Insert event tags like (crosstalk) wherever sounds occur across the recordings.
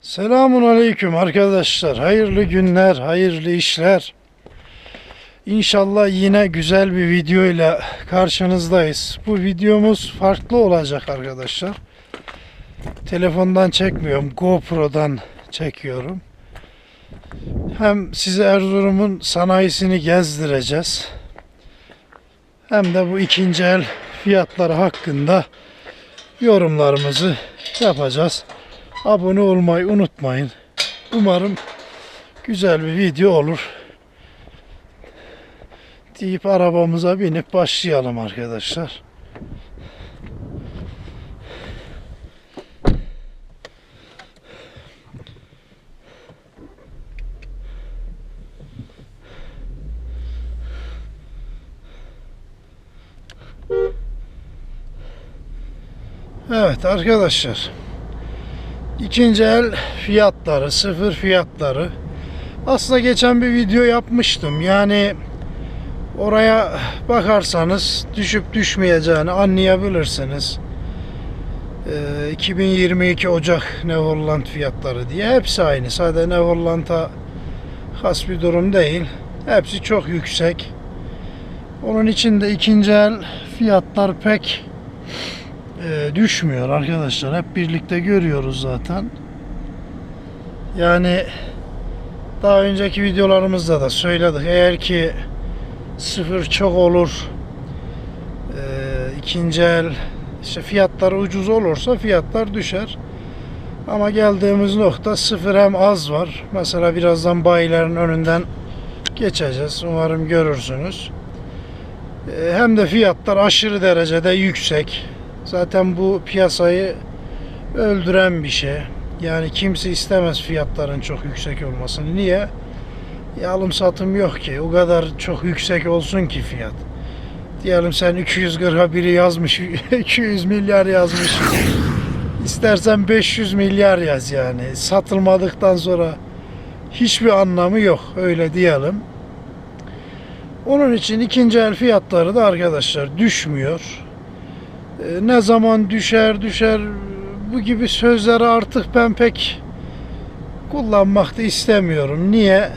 Selamun Aleyküm arkadaşlar. Hayırlı günler, hayırlı işler. İnşallah yine güzel bir video ile karşınızdayız. Bu videomuz farklı olacak arkadaşlar. Telefondan çekmiyorum, GoPro'dan çekiyorum. Hem size Erzurum'un sanayisini gezdireceğiz. Hem de bu ikinci el fiyatları hakkında yorumlarımızı yapacağız. Abone olmayı unutmayın. Umarım güzel bir video olur. Deyip arabamıza binip başlayalım arkadaşlar. Evet arkadaşlar. İkinci el fiyatları, sıfır fiyatları. Aslında geçen bir video yapmıştım. Yani oraya bakarsanız düşüp düşmeyeceğini anlayabilirsiniz. Ee, 2022 Ocak Neverland fiyatları diye hepsi aynı. Sadece Neverland'a has bir durum değil. Hepsi çok yüksek. Onun için de ikinci el fiyatlar pek e, düşmüyor arkadaşlar. Hep birlikte görüyoruz zaten. Yani daha önceki videolarımızda da söyledik. Eğer ki sıfır çok olur e, ikinci el işte fiyatları ucuz olursa fiyatlar düşer. Ama geldiğimiz nokta sıfır hem az var. Mesela birazdan bayilerin önünden geçeceğiz. Umarım görürsünüz. E, hem de fiyatlar aşırı derecede yüksek. Zaten bu piyasayı öldüren bir şey. Yani kimse istemez fiyatların çok yüksek olmasını. Niye? E, alım satım yok ki. O kadar çok yüksek olsun ki fiyat. Diyelim sen 240'a biri yazmış, (laughs) 200 milyar yazmış. İstersen 500 milyar yaz yani. Satılmadıktan sonra hiçbir anlamı yok. Öyle diyelim. Onun için ikinci el fiyatları da arkadaşlar düşmüyor. E, ne zaman düşer düşer bu gibi sözleri artık ben pek kullanmak da istemiyorum. Niye?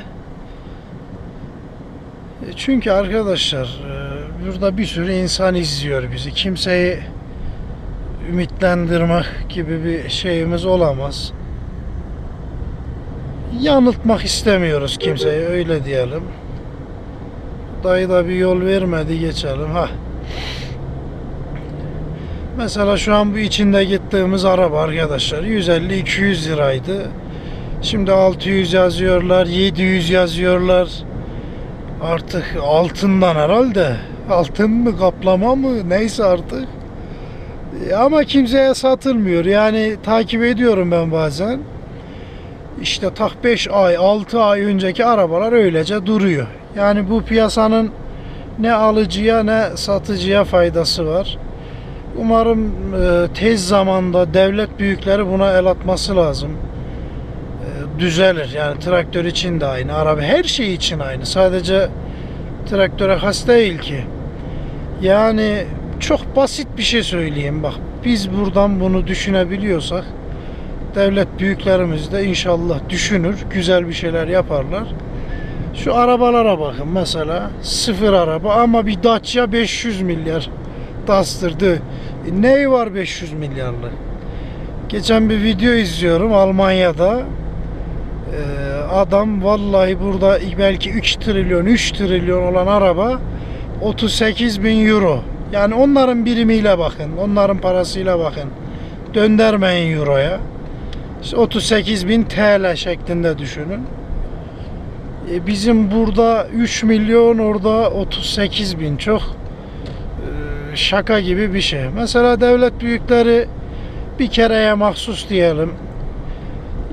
E, Çünkü arkadaşlar e, burada bir sürü insan izliyor bizi. Kimseyi ümitlendirmek gibi bir şeyimiz olamaz. Yanıltmak istemiyoruz kimseyi öyle diyelim. Dayı da bir yol vermedi geçelim. Ha. Mesela şu an bu içinde gittiğimiz araba arkadaşlar 150-200 liraydı. Şimdi 600 yazıyorlar, 700 yazıyorlar. Artık altından herhalde. Altın mı kaplama mı neyse artık. E, Ama kimseye satılmıyor. Yani takip ediyorum ben bazen. İşte tak 5 ay, 6 ay önceki arabalar öylece duruyor. Yani bu piyasanın ne alıcıya ne satıcıya faydası var. Umarım e, tez zamanda devlet büyükleri buna el atması lazım. E, düzelir. Yani traktör için de aynı, araba her şey için aynı. Sadece traktöre has değil ki. Yani çok basit bir şey söyleyeyim bak. Biz buradan bunu düşünebiliyorsak devlet büyüklerimiz de inşallah düşünür, güzel bir şeyler yaparlar. Şu arabalara bakın mesela sıfır araba ama bir Dacia 500 milyar bastırdı. E, neyi var 500 milyarlı? Geçen bir video izliyorum Almanya'da. Ee, adam vallahi burada belki 3 trilyon 3 trilyon olan araba 38 bin euro. Yani onların birimiyle bakın. Onların parasıyla bakın. Döndürmeyin euroya. İşte 38 bin TL şeklinde düşünün. E, bizim burada 3 milyon orada 38 bin çok e, şaka gibi bir şey. Mesela devlet büyükleri bir kereye mahsus diyelim.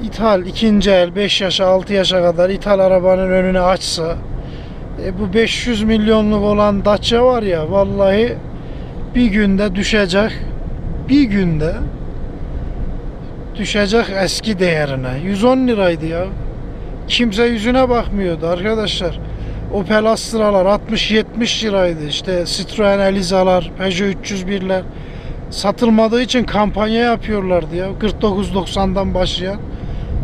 İthal ikinci el 5 yaşa 6 yaşa kadar ithal arabanın önüne açsa e, bu 500 milyonluk olan Dacia var ya vallahi bir günde düşecek bir günde düşecek eski değerine 110 liraydı ya kimse yüzüne bakmıyordu arkadaşlar Opel Astra'lar 60-70 liraydı işte Citroen Eliza'lar Peugeot 301'ler satılmadığı için kampanya yapıyorlardı ya 49.90'dan başlayan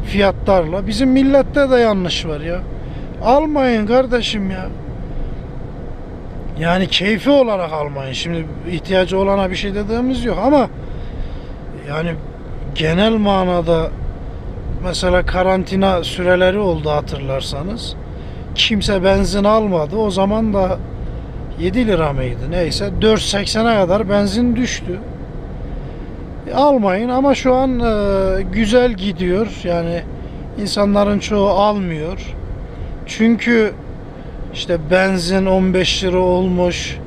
fiyatlarla. Bizim millette de yanlış var ya. Almayın kardeşim ya. Yani keyfi olarak almayın. Şimdi ihtiyacı olana bir şey dediğimiz yok ama yani genel manada mesela karantina süreleri oldu hatırlarsanız. Kimse benzin almadı. O zaman da 7 lira mıydı neyse 4.80'e kadar benzin düştü. E, Almayın ama şu an e, güzel gidiyor. Yani insanların çoğu almıyor. Çünkü işte benzin 15 lira olmuş.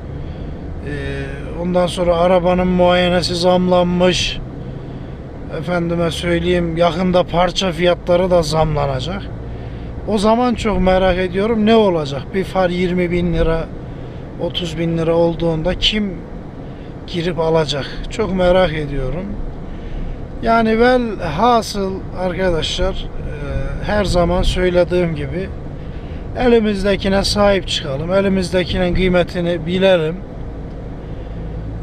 E, ondan sonra arabanın muayenesi zamlanmış. Efendime söyleyeyim yakında parça fiyatları da zamlanacak. O zaman çok merak ediyorum ne olacak? Bir far 20 bin lira 30 bin lira olduğunda kim girip alacak? Çok merak ediyorum. Yani vel hasıl arkadaşlar e, her zaman söylediğim gibi elimizdekine sahip çıkalım. Elimizdekinin kıymetini bilelim.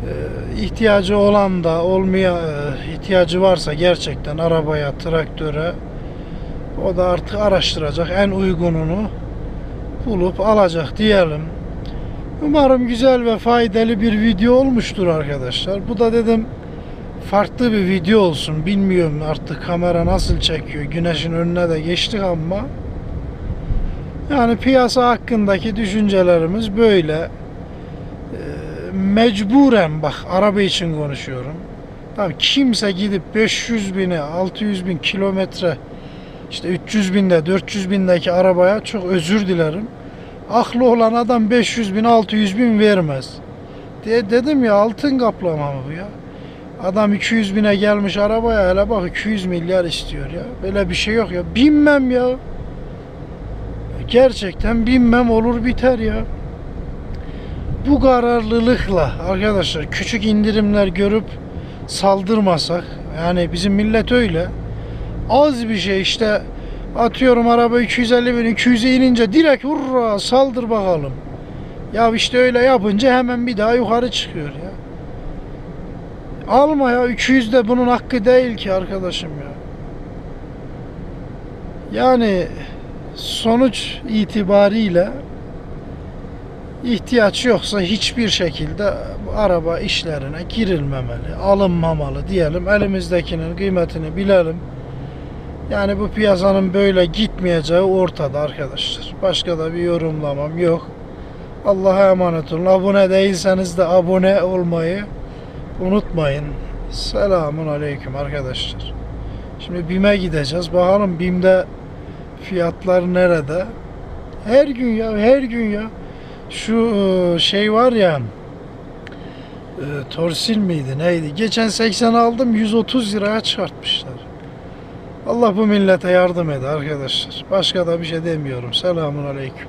E, ihtiyacı olan da olmaya e, ihtiyacı varsa gerçekten arabaya, traktöre o da artık araştıracak en uygununu bulup alacak diyelim. Umarım güzel ve faydalı bir video olmuştur arkadaşlar. Bu da dedim farklı bir video olsun. Bilmiyorum artık kamera nasıl çekiyor. Güneşin önüne de geçtik ama yani piyasa hakkındaki düşüncelerimiz böyle. Ee, mecburen bak araba için konuşuyorum. Tamam kimse gidip 500 bini 600 bin kilometre işte 300 binde 400 bindeki arabaya çok özür dilerim. Aklı olan adam 500 bin 600 bin vermez. Diye dedim ya altın kaplama mı bu ya? Adam 200 bine gelmiş arabaya hele bak 200 milyar istiyor ya. Böyle bir şey yok ya. Binmem ya. Gerçekten binmem olur biter ya. Bu kararlılıkla arkadaşlar küçük indirimler görüp saldırmasak yani bizim millet öyle az bir şey işte atıyorum araba 250 bin 200'e inince direkt hurra saldır bakalım. Ya işte öyle yapınca hemen bir daha yukarı çıkıyor ya. Alma ya 200 de bunun hakkı değil ki arkadaşım ya. Yani sonuç itibariyle ihtiyaç yoksa hiçbir şekilde araba işlerine girilmemeli, alınmamalı diyelim. Elimizdekinin kıymetini bilelim. Yani bu piyasanın böyle gitmeyeceği ortada arkadaşlar. Başka da bir yorumlamam yok. Allah'a emanet olun. Abone değilseniz de abone olmayı unutmayın. Selamun aleyküm arkadaşlar. Şimdi BİM'e gideceğiz. Bakalım BİM'de fiyatlar nerede? Her gün ya, her gün ya. Şu e, şey var ya e, torsil miydi neydi? Geçen 80 aldım 130 liraya çıkartmışlar. Allah bu millete yardım eder arkadaşlar. Başka da bir şey demiyorum. Selamun aleyküm.